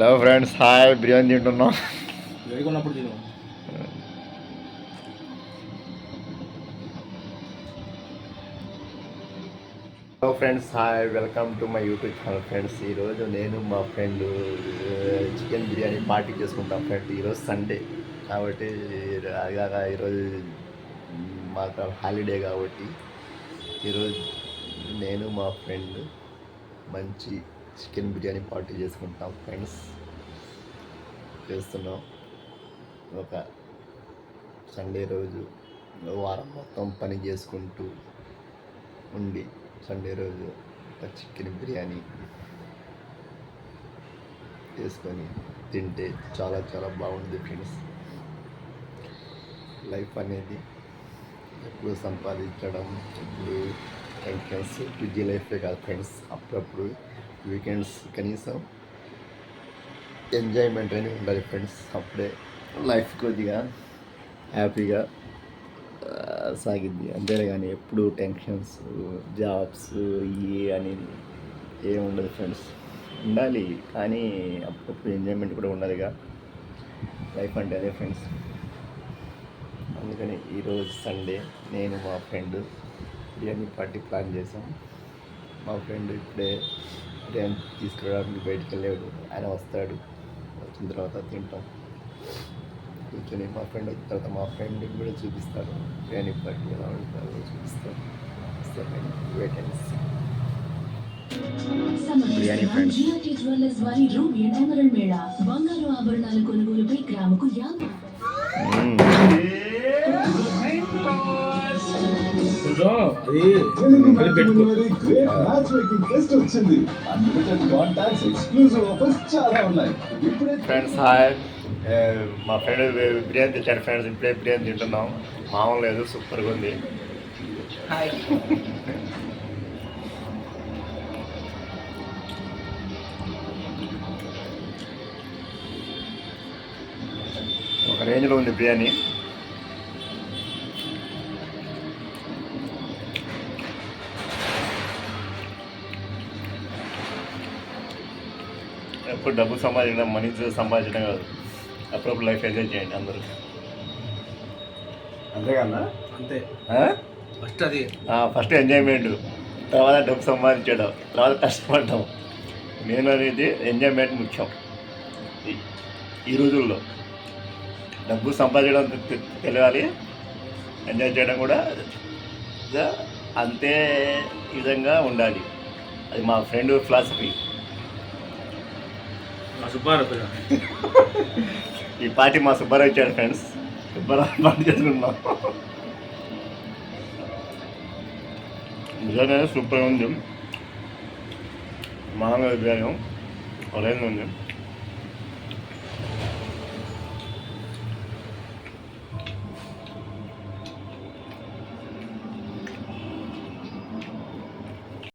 Hello friends hi biryani తింటున్నాం. వేడుకున్నప్పుడు తిను. Hello friends hi welcome to my YouTube channel friends ఈరోజు నేను మా ఫ్రెండ్ చికెన్ బిర్యానీ పార్టీ చేసుకుంటాం ఫ్రెండ్ ఈరోజు సండే కాబట్టి అదిగాక ఈరోజు మాకు హాలిడే కాబట్టి ఈరోజు నేను మా ఫ్రెండ్ మంచి చికెన్ బిర్యానీ పార్టీ చేసుకుంటాం ఫ్రెండ్స్ చేస్తున్నాం. ఒక సండే రోజు వారం మొత్తం పని చేసుకుంటూ ఉండి సండే రోజు ఒక చికెన్ బిర్యానీ చేసుకొని తింటే చాలా చాలా బాగుంది ఫ్రెండ్స్ లైఫ్ అనేది ఎప్పుడు సంపాదించడం ఎప్పుడు టెన్షన్స్ బిజీ లైఫే కాదు ఫ్రెండ్స్. అప్పుడప్పుడు వీకెండ్స్ కనీసం ఎంజాయ్మెంట్ అనేది ఉండాలి ఫ్రెండ్స్. అప్పుడే లైఫ్ కొద్దిగా హ్యాపీగా సాగింది. సాగిద్ది అంతేలే కానీ ఎప్పుడు టెన్షన్స్ జాబ్స్ ఇవి అనేది ఏమి ఉండదు ఫ్రెండ్స్. ఉండాలి కానీ అప్పుడప్పుడు ఎంజాయ్మెంట్ కూడా ఉండాలిగా లైఫ్ అంటే అదే ఫ్రెండ్స్. అందుకని ఈరోజు సండే నేను మా ఫ్రెండ్ బిర్యానీ పార్టీ ప్లాన్ చేసాం. మా ఫ్రెండ్ ఇప్పుడే బిర్యానీ తీసుకురావడానికి బయటికి వెళ్ళాడు. ఆయన వస్తాడు. వచ్చిన తర్వాత తింటాం. కూర్చొని మా ఫ్రెండ్ వచ్చిన తర్వాత మా ఫ్రెండ్ కూడా చూపిస్తాడు బిర్యానీ పార్టీ ఎలా ఉంటారో చూపిస్తాడు wait and see biryani friends. GRT jewellers వారి రూబీ అండ్ ఎమరల్డ్ మేళ బంగారు ఆభరణాల కొనుగోలుపై గ్రాముకు యాభై అది కలిపి పెట్టుకో. గ్రేట్ మ్యాచ్ మేకింగ్ టెస్ట్ వచ్చింది అన్లిమిటెడ్ కాంటాక్ట్స్ ఎక్స్క్లూజివ్ ఆఫర్స్ చాలా ఉన్నాయి ఇప్పుడే ఫ్రెండ్స్ హాయ్ మా ఫ్రెండ్ బిర్యానీ తెచ్చాడు ఫ్రెండ్స్ ఇప్పుడే బిర్యానీ తింటున్నాం. మామూలు లేదు సూపర్గా ఉంది. ఒక రేంజ్లో ఉంది బిర్యానీ. ఎప్పుడు డబ్బు సంపాదించడం మనీ సంపాదించడం కాదు. అప్పుడప్పుడు లైఫ్ ఎంజాయ్ చేయండి అందరూ. అంతేకన్నా అంతే? ఫస్ట్ అది. ఫస్ట్ ఎంజాయ్మెంట్ తర్వాత డబ్బు సంపాదించడం. తర్వాత కష్టపడడం. నేను అనేది ఎంజాయ్మెంట్ ముఖ్యం. ఈ- రోజుల్లో డబ్బు సంపాదించడం తెలియాలి ఎంజాయ్ చేయడం కూడా అంతే విధంగా ఉండాలి. అది మా ఫ్రెండ్ ఫిలాసఫీ ఈ పార్టీ మా సుబ్బారావు ఇచ్చాడు ఫ్రెండ్స్. సుబ్బారావు పార్టీ చేసుకున్నాం నిజంగా సూపర్ ఉంది. మామూలుగా బిర్యానీ ఒక ఉంది.